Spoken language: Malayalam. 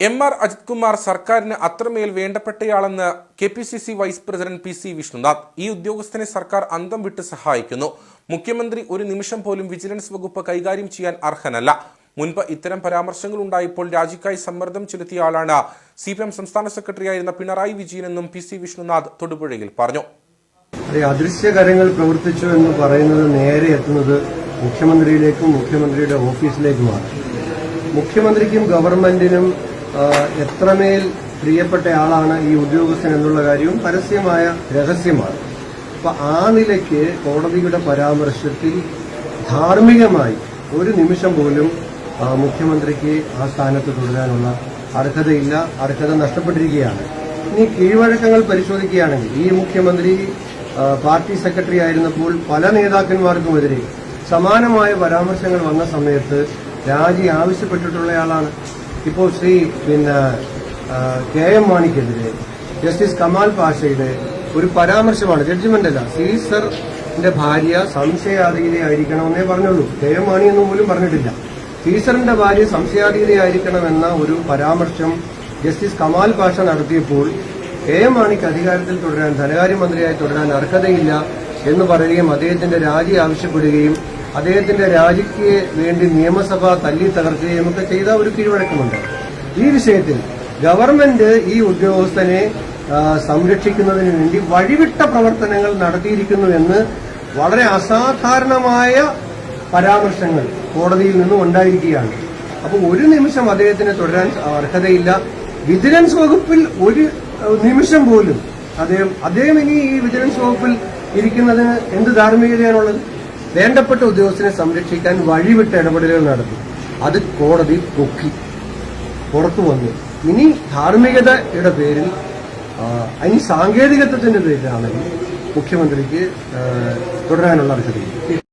എം ആർ അജിത് കുമാർ സർക്കാരിന് അത്രമേൽ വേണ്ടപ്പെട്ടയാളെന്ന് K P C C vice president P C Vishnunath. ഈ ഉദ്യോഗസ്ഥനെ സർക്കാർ അന്തം വിട്ട് സഹായിക്കുന്നു. മുഖ്യമന്ത്രി ഒരു നിമിഷം പോലും വിജിലൻസ് വകുപ്പ് കൈകാര്യം ചെയ്യാൻ അർഹനല്ല. മുൻപ് ഇത്തരം പരാമർശങ്ങൾ ഉണ്ടായപ്പോൾ രാജിക്കായി സമ്മർദ്ദം ചെലുത്തിയ ആളാണ് സി പി എം സംസ്ഥാന സെക്രട്ടറിയായിരുന്ന പിണറായി വിജയനെന്നും പി സി വിഷ്ണുനാഥ് തൊടുപുഴയിൽ പറഞ്ഞു. അദൃശ്യകരങ്ങൾ പ്രവർത്തിച്ചു എന്ന് പറയുന്നത് നേരെ എത്തുന്നത് മുഖ്യമന്ത്രിയിലേക്കും മുഖ്യമന്ത്രിയുടെ ഓഫീസിലേക്കുമാണ്. മുഖ്യമന്ത്രിക്കും ഗവൺമെന്റിനും എത്രമേൽ പ്രിയപ്പെട്ട ആളാണ് ഈ ഉദ്യോഗസ്ഥൻ എന്നുള്ള കാര്യവും പരസ്യമായ രഹസ്യമാണ്. അപ്പൊ ആ നിലയ്ക്ക് കോടതിയുടെ പരാമർശത്തിൽ ധാർമ്മികമായി ഒരു നിമിഷം പോലും മുഖ്യമന്ത്രിക്ക് ആ സ്ഥാനത്ത് തുടരാനുള്ള അർഹതയില്ല അർഹത നഷ്ടപ്പെട്ടിരിക്കുകയാണ്. ഇനി കീഴ്വഴക്കങ്ങൾ പരിശോധിക്കുകയാണെങ്കിൽ ഈ മുഖ്യമന്ത്രി പാർട്ടി സെക്രട്ടറി ആയിരുന്നപ്പോൾ പല നേതാക്കന്മാർക്കുമെതിരെ സമാനമായ പരാമർശങ്ങൾ വന്ന സമയത്ത് രാജി ആവശ്യപ്പെട്ടിട്ടുള്ളയാളാണ്. ഇപ്പോൾ ശ്രീ പിന്നെ കെ എം മാണിക്കെതിരെ ജസ്റ്റിസ് കമാൽ പാഷയുടെ ഒരു പരാമർശമാണ്. ജഡ്ജ്മെന്റ് അല്ല. സീസറിന്റെ ഭാര്യ സംശയാതീതയായിരിക്കണമെന്നേ പറഞ്ഞുള്ളൂ. കെ എം മാണി എന്നും പോലും പറഞ്ഞിട്ടില്ല. സീസറിന്റെ ഭാര്യ സംശയാതീതയായിരിക്കണമെന്ന ഒരു പരാമർശം ജസ്റ്റിസ് കമാൽ പാഷ നടത്തിയപ്പോൾ കെ എം മാണിക്ക് അധികാരത്തിൽ തുടരാൻ ധനകാര്യമന്ത്രിയായി തുടരാൻ അർഹതയില്ല എന്ന് പറയുകയും അദ്ദേഹത്തിന്റെ രാജി ആവശ്യപ്പെടുകയും അദ്ദേഹത്തിന്റെ രാജിക്ക് വേണ്ടി നിയമസഭ തല്ലി തകർക്കുകയും ഒക്കെ ചെയ്ത ഒരു കീഴ്വഴക്കമുണ്ട്. ഈ വിഷയത്തിൽ ഗവൺമെന്റ് ഈ ഉദ്യോഗസ്ഥനെ സംരക്ഷിക്കുന്നതിന് വേണ്ടി വഴിവിട്ട പ്രവർത്തനങ്ങൾ നടത്തിയിരിക്കുന്നു എന്ന് വളരെ അസാധാരണമായ പരാമർശങ്ങൾ കോടതിയിൽ നിന്നും ഉണ്ടായിരിക്കുകയാണ്. അപ്പോൾ ഒരു നിമിഷം അദ്ദേഹത്തിന് തുടരാൻ അർഹതയില്ല. വിജിലൻസ് വകുപ്പിൽ ഒരു നിമിഷം പോലും അദ്ദേഹം അദ്ദേഹം ഇനി ഈ വിജിലൻസ് വകുപ്പിൽ ഇരിക്കുന്നതിന് എന്ത് ധാർമ്മികതയാണുള്ളത്? വേണ്ടപ്പെട്ട ഉദ്യോഗസ്ഥനെ സംരക്ഷിക്കാൻ വഴിവിട്ട ഇടപെടലുകൾ നടത്തി. അത് കോടതി പൊക്കി. പുറത്തു വന്നു. ഇനി ധാർമ്മികതയുടെ പേരിൽ ഇനി സാങ്കേതികത്വത്തിന്റെ പേരിലാണെങ്കിൽ മുഖ്യമന്ത്രിക്ക് തുടരാനുള്ള അർഹതയില്ല